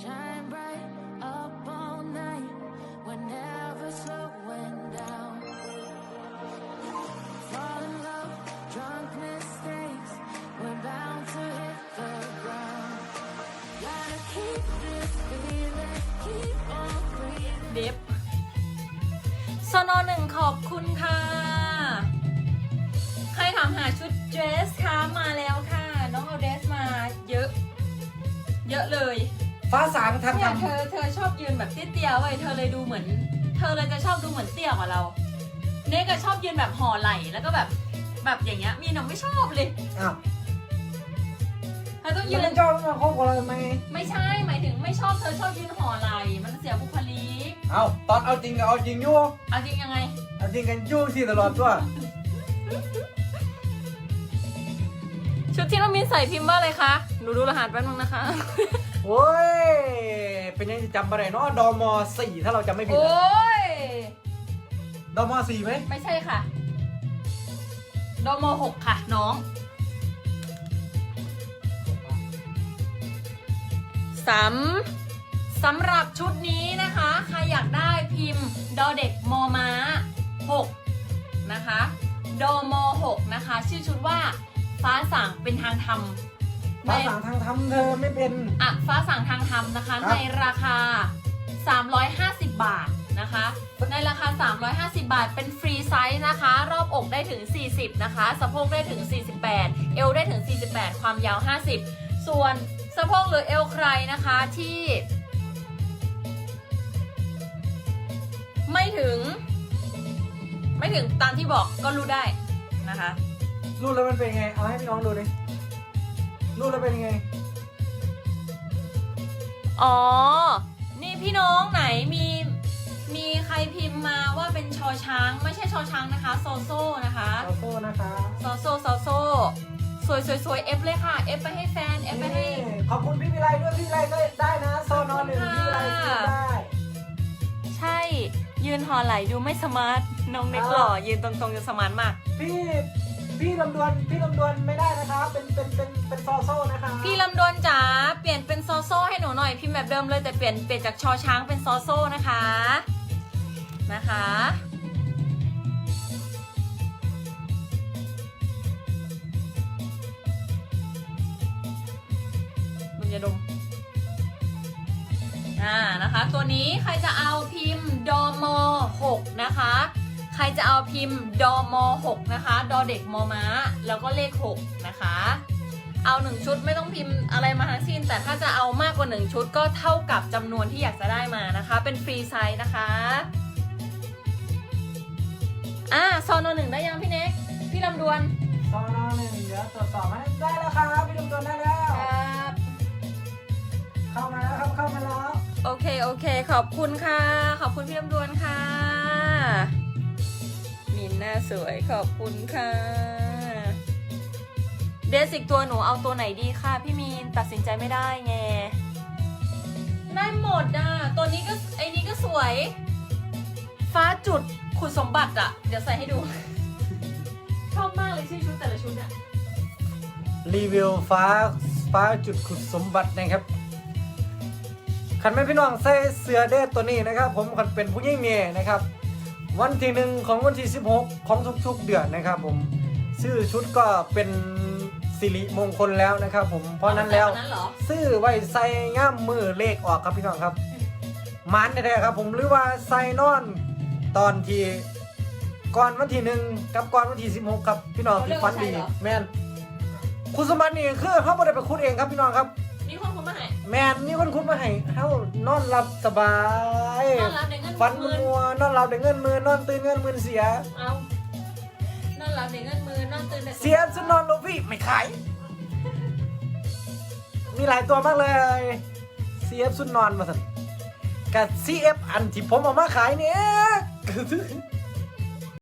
Shine bright up all night. We're never slowing down. Fall in love, drunk mistakes. We're bound to hit the ground. Gotta keep this feeling, keep on breathing. เดฟสนอหนึ่งขอบคุณค่ะ ใครถามหาชุดเดรสคะมาแล้วค่ะ น้องเอาเดรสมาเยอะ เยอะเลย ฟ้าสางทางเนี่ยทำเธอเธอชอบยืนแบบเตี้ยๆไว้ยเธอเลยดูเหมือน เธอเลยจะชอบดูเหมือนเตี้ยกว่าเรา เนกก็ชอบยืนแบบห่อไหล่แล้วก็แบบแบบอย่างเงี้ย มีหนูไม่ชอบเลยอ้าวเธอต้องยืยืนนจองมาคบกับเราทำไมไม่ใช่หมายถึงไม่ชอบเธอชอบยืนห่อไหล่มันเสียบุคลิกเอาตอนเอาจริงกับเอาจริงอยู่เอาจริงยังไง เอาจริงกันอยู่ที่ตลอดตัวชุดที่น้องมินใส่พิมพ์ว่าอะไรคะหนูดูรหัสแป๊บนึงนะคะ โอ้ย เป็นยังจะจำไปไหนเนาะดอมสี่ถ้าเราจำไม่ผิดโอ้นะยดอมสี่ไหมไม่ใช่ค่ะดมหกค่ะ น้อง สำ สำหรับชุดนี้นะคะ ใครอยากได้พิมพ์ ดอเด็กมอม้า6นะคะ ดอม6นะคะ ชื่อชุดว่าฟ้าสั่งเป็นทางธรรม ฟ้าสางทางทำเธอไม่เป็นอะฟ้าสั่งทางธรรมนะคะครับในราคา 350 บาทนะคะ ในราคา 350 บาท เป็นฟรีไซส์นะคะ รอบอกได้ถึง 40 นะคะ สะโพกได้ถึง 48 เอวได้ถึง 48 ความยาว 50 ส่วนสะโพกหรือเอวใครนะคะที่ ไม่ถึง ไม่ถึงตามที่บอกก็รู้ได้นะคะ รูปแล้วมันเป็นไง เอาให้พี่น้องดูดิ รูปแล้วเป็นไง อ๋อ นี่พี่น้องไหนมี มีใครพิมพ์มาว่าเป็นชอช้าง ไม่ใช่ชอช้างนะคะ โซโซนะคะขอโทษนะคะโซโซโซโซสวยสวยสวยเอฟเลยค่ะ เอฟไปให้แฟน เอฟไปให้ นี่ขอบคุณพี่วิไลด้วยพี่วิไลก็ได้นะโซนอนหนึ่งพี่วิไลซื้อได้ ใช่ ยืนหอไหลดูไม่สมาร์ท น้องเน็กหล่อ ยืนตรงๆจะสมาร์ทมาก พี่ พี่ลำดวนพี่ลำดวนไม่ได้นะคะเป็นเป็นเป็นเป็นซอโซ่นะคะพี่ลำดวนจ๋าเปลี่ยนเป็นโซโซให้หนูหน่อยพิมพ์แบบเดิมเลยแต่เปลี่ยนเปลี่ยนจากชอช้างเป็นโซโซนะคะนะคะมึงอย่าดมอ่านะคะ ตัวนี้ใครจะเอาพิมพ์ดอม6นะคะ ใครจะเอาพิมพ์ดอม6นะคะ ดอเด็กมอม้า แล้วก็เลข 6 นะคะ เอาหนึ่งชุดไม่ต้องพิมพ์อะไรมาทั้งสิ้น แต่ถ้าจะเอามากกว่าหนึ่งชุดก็เท่ากับจำนวนที่อยากจะได้มานะคะ เป็นฟรีไซส์นะคะ อ่าซอนหนึ่งได้ยังพี่เน็ก พี่ลำดวนซอนอนหนึ่งเดี๋ยวตรวจสอบให้ได้แล้วครับพี่ลำดวนได้แล้วครับเข้ามาแล้วครับเข้ามาแล้ว โอเคโอเค ขอบคุณค่ะ ขอบคุณพี่ลำดวนค่ะมิน หน้าสวยขอบคุณค่ะเดซิกตัวหนูเอาตัวไหนดีค่ะ พี่มีนตัดสินใจไม่ได้ไงได้หมดอะ ตัวนี้ก็ไอ้นี้ก็สวย ฟ้าจุดขุดสมบัติอะ เดี๋ยวใส่ให้ดู ชอบมากเลยชื่อชุดแต่ละชุดอะ รีวิวฟ้าฟ้าจุดขุดสมบัตินะครับคันแม่พี่น้องใส่เสื้อเดทตัวนี้นะครับ ผมคันเป็นผู้หญิงเมียนะครับ วันที่หนึ่งของวันที่ 16 ของทุกๆเดือนนะครับผมซื้อชุดก็เป็นสิริมงคลแล้วนะครับผมเพราะนั้นแล้วนั้นเหรอ ซื้อไว้ใส่ง่ามมือเลขออกครับพี่น้องครับมันแท้ๆครับผมหรือว่าใส่นอนตอนที่ก่อนวันที่หนึ่งกับก่อนวันที่16ครับพี่น้องที่ฟันดีแมนคุณสมบัตินี่คือเขาไม่ได้ไปคุดเองครับพี่น้องครับ มีคนคุณมาให้ แมนมีคนคุดมาให้เขานอนหลับสบายนอนรับในเงินฟันหมื่นมัวนอนหลับได้เงินหมือนอนตื่นเงินหมื่นเสีย เอานอนหลับในเงินมือนอนตื่นแต่เสียจะนอนโลฟี่ไม่ขาย มีหลายตัวมากเลย CF สุดนอนมาสันกับ CF อันที่ผมเอามาขายเนี่ย